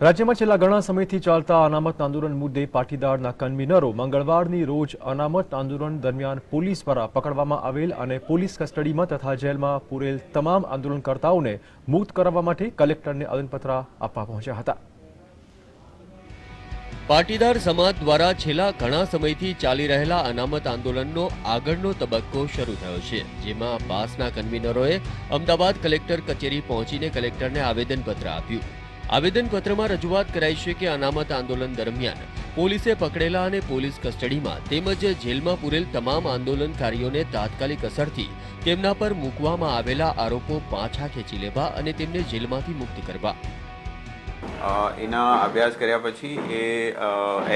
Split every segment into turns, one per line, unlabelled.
રાજ્યમાં છેલ્લા ઘણા સમયથી ચાલતા અનામત આંદોલન મુદ્દે પાટીદારના કન્વીનરો મંગળવારની રોજ અનામત આંદોલન દરમિયાન પોલીસ દ્વારા પકડવામાં આવેલ અને પોલીસ કસ્ટડીમાં તથા જેલમાં પૂરેલ તમામ આંદોલનકર્તાઓને મુક્ત કરાવવા માટે કલેક્ટરને આવેદનપત્ર આપવા પહોંચ્યા હતા.
પાટીદાર સમાજ દ્વારા છેલ્લા ઘણા સમયથી ચાલી રહેલા અનામત આંદોલનનો આગળનો તબક્કો શરૂ થયો છે, જેમાં પાસના કન્વીનરોએ અમદાવાદ કલેક્ટર કચેરી પહોંચીને કલેક્ટરને આવેદનપત્ર આપ્યું. આવેદનપત્રમાં રજૂઆત કરાઈ છે કે અનામત આંદોલન દરમિયાન પોલીસે પકડેલા અને પોલીસ કસ્ટડીમાં તેમજ જેલમાં પૂરેલ તમામ આંદોલનકારીઓને તાત્કાલિક અસરથી તેમના પર મૂકવામાં આવેલા આરોપો પાછા ખેંચી લેવા અને તેમને જેલમાંથી મુક્ત કરવા.
એના અભ્યાસ કર્યા પછી એ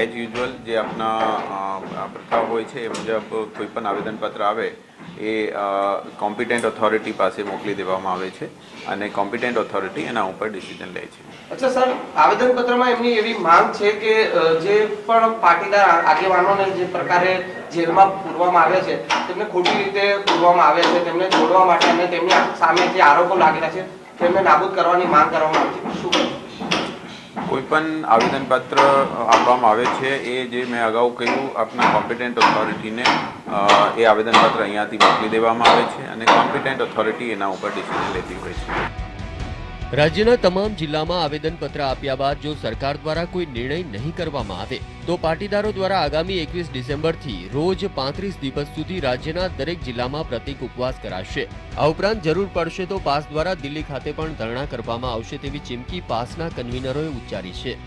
એઝ યુઝ્યુઅલ જે આપના પ્રથા હોય છે એ મુજબ કોઈ પણ આવેદનપત્ર આવે એ કોમ્પિટન્ટ ઓથોરિટી પાસે મોકલી દેવામાં આવે છે અને કોમ્પિટન્ટ ઓથોરિટી એના ઉપર ડિસિઝન લે છે.
અચ્છા, સર, આવેદનપત્રમાં એમની એવી માંગ છે કે જે પણ પાટીદાર આગેવાનોને જે પ્રકારે જેલમાં પૂરવામાં આવે છે, તેમને ખોટી રીતે પૂરવામાં આવે છે, તેમને છોડવા માટે અને તેમની સામે જે આરોપો લાગેલા છે, તેમને નાબૂદ કરવાની માંગ કરવામાં આવી છે. શું કહેશો?
કોઈ પણ આવેદનપત્ર આપવામાં આવે છે, એ જે મેં અગાઉ કહ્યું, આપના કોમ્પિટન્ટ ઓથોરિટીને એ આવેદનપત્ર અહીંયાથી મોકલી દેવામાં આવે છે અને કોમ્પિટન્ટ ઓથોરિટી એના ઉપર ડિસિઝન લેતી હોય છે
રાજ્યના તમામ જિલ્લામાં આવેદનપત્ર આપ્યા બાદ જો સરકાર દ્વારા કોઈ નિર્ણય નહીં કરવામાં આવે, તો પાટીદારો દ્વારા આગામી એકવીસ ડિસેમ્બરથી રોજ પાંત્રીસ દિવસ સુધી રાજ્યના દરેક જિલ્લામાં પ્રતિક ઉપવાસ કરાશે. આ ઉપરાંત જરૂર પડશે તો પાસ દ્વારા દિલ્હી ખાતે પણ ધરણા કરવામાં આવશે તેવી ચીમકી પાસના કન્વીનરોએ ઉચ્ચારી છે.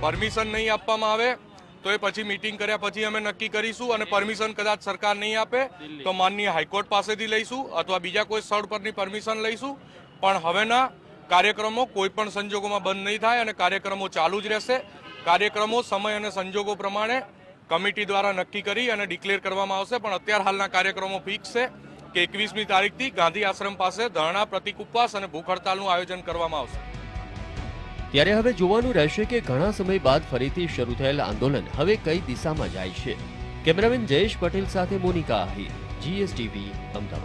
પરમિશન નહીં આપવામાં આવે, તો એ પછી મીટિંગ કર્યા પછી અમે નક્કી કરીશું અને પરમિશન કદાચ સરકાર નહીં આપે, તો માનનીય હાઈકોર્ટ પાસેથી લઈશું અથવા બીજા કોઈ સ્થળ પરની પરમિશન લઈશું. પણ હવેના કાર્યક્રમો કોઈ પણ સંજોગોમાં બંધ નહીં થાય અને કાર્યક્રમો ચાલુ જ રહેશે. કાર્યક્રમો, સમય અને સંજોગો પ્રમાણે કમિટી દ્વારા નક્કી કરી અને ડિક્લેર કરવામાં આવશે. પણ અત્યાર હાલના કાર્યક્રમો ફિક્સ છે કે એકવીસમી તારીખથી ગાંધી આશ્રમ પાસે ધરણા, પ્રતિક ઉપવાસ અને ભૂખ હડતાલનું આયોજન કરવામાં આવશે.
ત્યારે હવે જોવાનું રહેશે કે ઘણા સમય બાદ ફરીથી શરૂ થયેલ આંદોલન હવે કઈ દિશામાં જાય છે. કેમેરામેન જયેશ પટેલ સાથે મોનિકા આહિર, જીએસટીવી, અમદાવાદ.